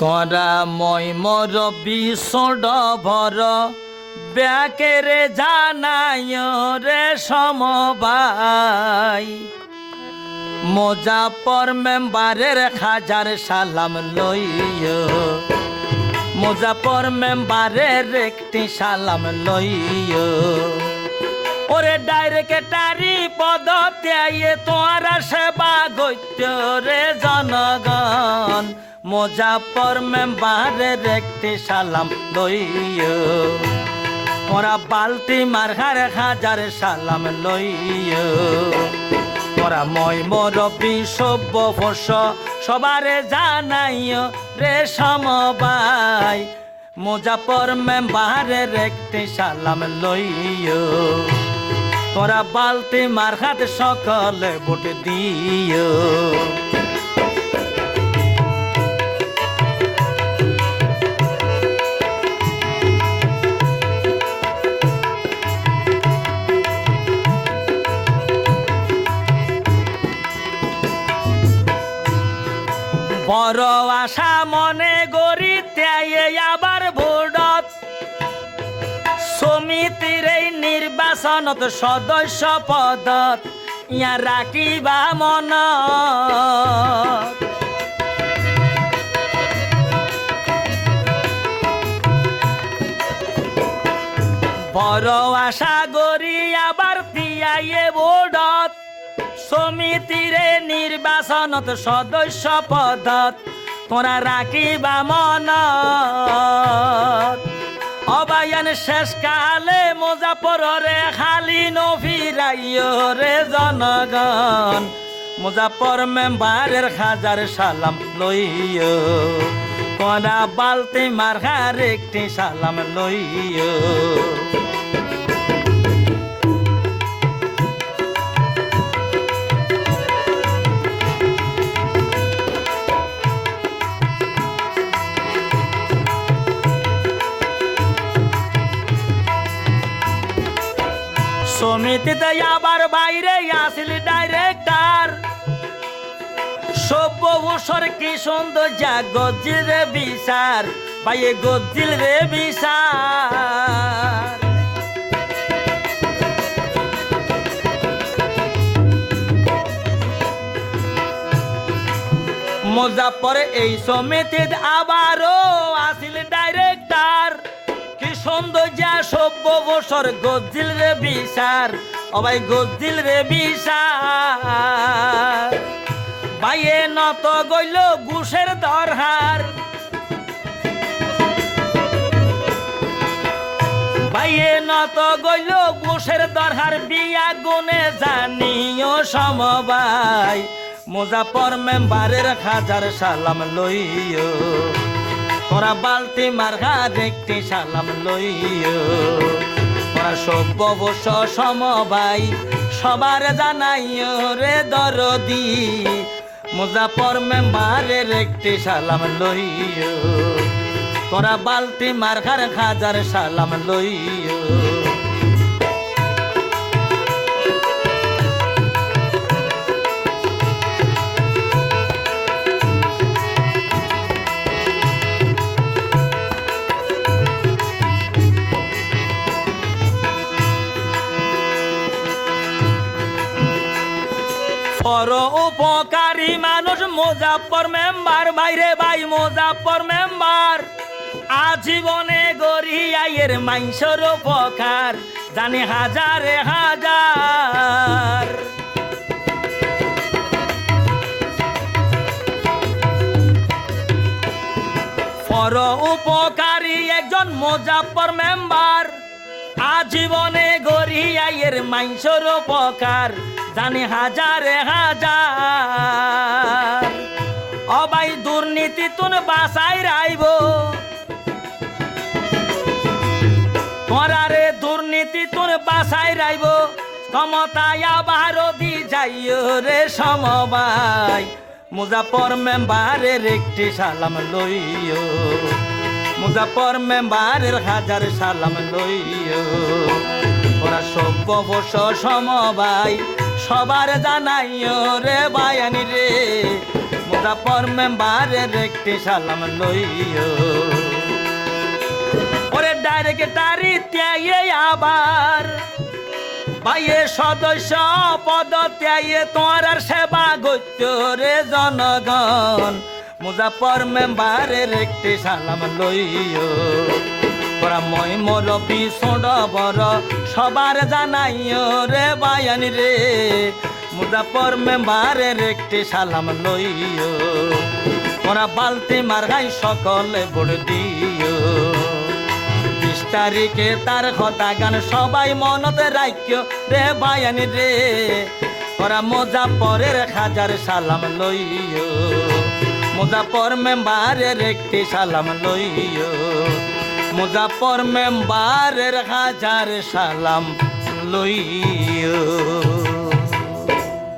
তোরা মই মর বিশড ভর। ব্যাকেরে জানাই রে সমবাই মোজাপর মেম্বারের হাজার সালাম লইয় মোজাপর মেম্বারের একটি সালাম লইয় ওরে ডাইরেক্টারি পদতে আইয়ে তোরা সেবা গত্য রে জনগণ। মোজাপর মেম্বারের একটি সালাম লইয় তোরা বালতি মারহার হাজার সালাম লইয় তোরা মই মরবি সভ্য ফস, সবারে জানাইও রে সমবাই মোজাপর মেম্বারের একটি সালাম লইও। তোরা বালতি মারহাত সকলে ভোট দিও। বড় আশা মনে গড়িতে আবার ভোটত। সমিতির এই নির্বাচনত সদস্য পদত, ইয়া রাখিবা মন বড় আশা গড়ি সমিতিরে নির্বাচনত সদস্য পদত, তোরা রাখিবা মন অবায়ন শেষ কালে মুজাফরে খালি নফিরাইয় রে জনগণ। মুজাফর মেম্বারের হাজার সালাম লইয় কনা বালতি মারহার একটি সালাম লইয় সমিতিতে আবার বাইরে আসিল ডাইরেক্টর সভ্য ভূষর কি সুন্দর, যা গজ্জিল রে বিচার পাইয়ে গজ্জিল রে বিচার। মুজাফর এই সমিতিত আবারও সৌন্দর্য সভ্য বছর গজ্জিল রে বিচার। ও গজ্জিল রে বিচার। বাইয়ে নত গইল ঘুষের দরহার। বাইয়ে নত গইল ঘুষের দরহার, বিয়া গুনে জানিও সমবাই মুজাফর মেম্বারের হাজার সালাম লইও। তোরা বালতি মার্ঘার একটি সালাম লইও। তোরা সভ্য বস সমবাই সবার জানাইও রে দরদি। মুজাফর মেম্বারের একটি সালাম লইও। তোরা বালতি মার্ঘার হাজার সালাম লইও। পর উপকারী মানুষ মোজাফর মেম্বার, বাইরে ভাই মোজাফর মেম্বার। আজীবনে গড়ি আইয়ের মাইসর উপকার, জানি হাজারে হাজার। পর উপকারী একজন মোজাফর মেম্বার। আজীবনে গড়ি আইয়ের মাইসর উপকার, জানি হাজারে হাজার। অবাই দুর্নীতি তুন বাসাই রাইব। তোরারে দুর্নীতি তুন বাসাই রাইব। ক্ষমতায় আবার দি যাইও রে সমবাই মুজাফর মেম্বারের একটি সালাম লইও। মুজাফর মেম্বারের হাজার সালাম লইও। ওরা সভ্য বস সমবাই সবার জানাইও রে বায়ানি রে। মুজাফর মেম্বারের একটি সালাম লইও। ওরে ডাইরেক্টারি ত্যাগে আবার ভাইয়ে সদস্য পদ ত্যাগে তোমার সেবা গত্য রে জনগণ। মুজাফর মেম্বারের একটি সালাম লইও। মই মরবি সোড বড় সবার জানাইও রে বায়ানি রে। মুজাফর মেম্বারের একটি সালাম লইও। ওরা বালতি মার্গাই সকলে বড় দিও। বিশ তারিখে তার কথা গান সবাই মনতে রাখ্য রে বায়ানি রে। ওরা মোজা পরের হাজার সালাম লইও। মুজাফর মেম্বারের একটি সালাম লইও। মুজাফর মেম্বারের হাজার সালাম লইও।